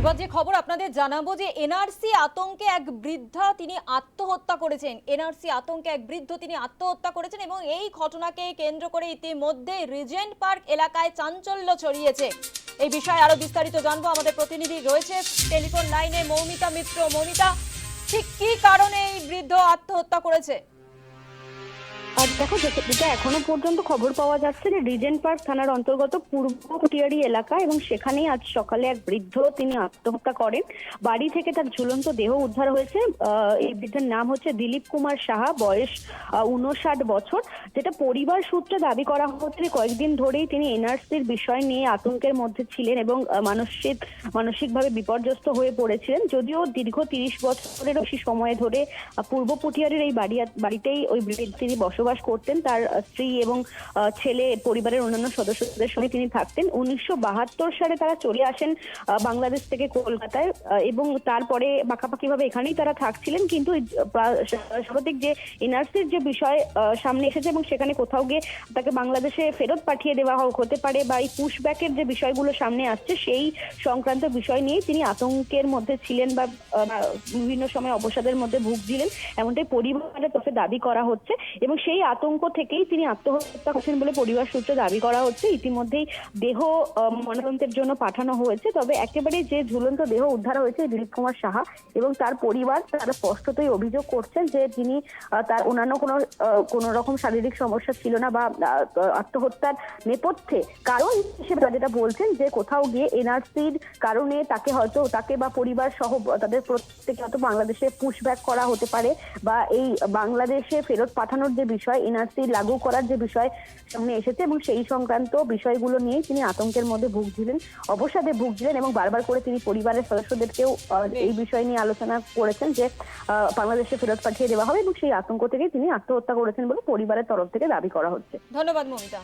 এবার যে খবর আপনাদের জানাব যে এনআরসি আতঙ্কে এক বৃদ্ধা তিনি আত্মহত্যা করেছেন। এনআরসি আতঙ্কে এক বৃদ্ধ তিনি আত্মহত্যা করেছেন এবং এই ঘটনাকে কেন্দ্র করে ইতিমধ্যে রিজেন্ট পার্ক এলাকায় চাঞ্চল্য ছড়িয়েছে। এই বিষয়ে আরও বিস্তারিত জানব। আমাদের প্রতিনিধি রয়েছে টেলিফোন লাইনে মৌমিতা মিত্র। মৌমিতা, ঠিক কি কারণে এই বৃদ্ধ আত্মহত্যা করেছে? দেখো, যেটা এখনও পর্যন্ত খবর পাওয়া যাচ্ছে যে রিজেন্ট পার্ক থানার অন্তর্গত পূর্ব এলাকা এবং সেখানেই আজ সকালে এক বৃদ্ধ তিনি আত্মহত্যা করেন। বাড়ি থেকে তার ঝুলন্ত দেহ উদ্ধার হয়েছে। এই বৃদ্ধের নাম হচ্ছে দিলীপ কুমার সাহা, বয়স উনষাট বছর, যেটা পরিবার সূত্রে দাবি করা হচ্ছে কয়েকদিন ধরেই তিনি এনআরসির বিষয় নিয়ে আতঙ্কের মধ্যে ছিলেন এবং মানসিক, মানসিকভাবে বিপর্যস্ত হয়ে পড়েছিলেন। যদিও দীর্ঘ তিরিশ বছরের বেশি সময় ধরে পূর্ব পুটিয়ারের এই বাড়ি, বাড়িতেই ওই তিনি বসবাস করতেন, তার স্ত্রী এবং ছেলে, পরিবারের অন্যান্য সদস্যদের সঙ্গে তিনি থাকতেন। উনিশশো বাহাত্তর সালে তারা চলে আসেন বাংলাদেশ থেকে কলকাতায় এবং তারপরে পাকাপাকি ভাবে এখানেই তারা থাকছিলেন। কিন্তু সাম্প্রতিক যে এনআরসির যে বিষয় সামনে এসেছে এবং সেখানে কোথাও গিয়ে তাকে বাংলাদেশে ফেরত পাঠিয়ে দেওয়া হতে পারে বা এই পুশব্যাকের যে বিষয়গুলো সামনে আসছে, সেই সংক্রান্ত বিষয় নিয়ে তিনি আতঙ্কের মধ্যে ছিলেন বা বিভিন্ন সময় অবসাদের মধ্যে ভুগছিলেন। এমনটাই পরিবারের তরফে দাবি করা হচ্ছে এবং সেই আতঙ্ক থেকেই তিনি আত্মহত্যা করেছেন বলে পরিবার সূত্রে দাবি করা হচ্ছে। ইতিমধ্যেই দেহ আহ, ময়নাতদন্তের জন্য পাঠানো হয়েছে। তবে একেবারে যে ঝুলন্ত দেহ উদ্ধার হয়েছে দিলীপ কুমার সাহা এবং তার পরিবার তারা স্পষ্টতই অভিযোগ করছেন যে তিনি তার অন্যান্য কোনো কোনো রকম শারীরিক সমস্যা ছিল না বা আত্মহত্যার নেপথ্যে। কারণ হিসেবে যেটা বলছেন যে কোথাও গিয়ে এনআরসির কারণে তাকে হয়তো তাকে বা পরিবার সহ তাদের প্রত্যেকে হয়তো বাংলাদেশে পুশব্যাক করা হতে পারে বা এই বাংলাদেশে ফেরত পাঠানোর যে বিষয় এনআরসি লাগু করার যে বিষয় সামনে এসেছে এবং সেই সংক্রান্ত বিষয়গুলো নিয়ে তিনি আতঙ্কের মধ্যে ভুগছিলেন অবসাদে ভুগছিলেন এবং বারবার করে তিনি পরিবারের সদস্যদেরকেও এই বিষয় নিয়ে আলোচনা করেছেন যে বাংলাদেশে ফেরত পাঠিয়ে দেওয়া হবে এবং সেই আতঙ্ক থেকে তিনি আত্মহত্যা করেছেন বলে পরিবারের তরফ থেকে দাবি করা হচ্ছে। ধন্যবাদ মৌমিতা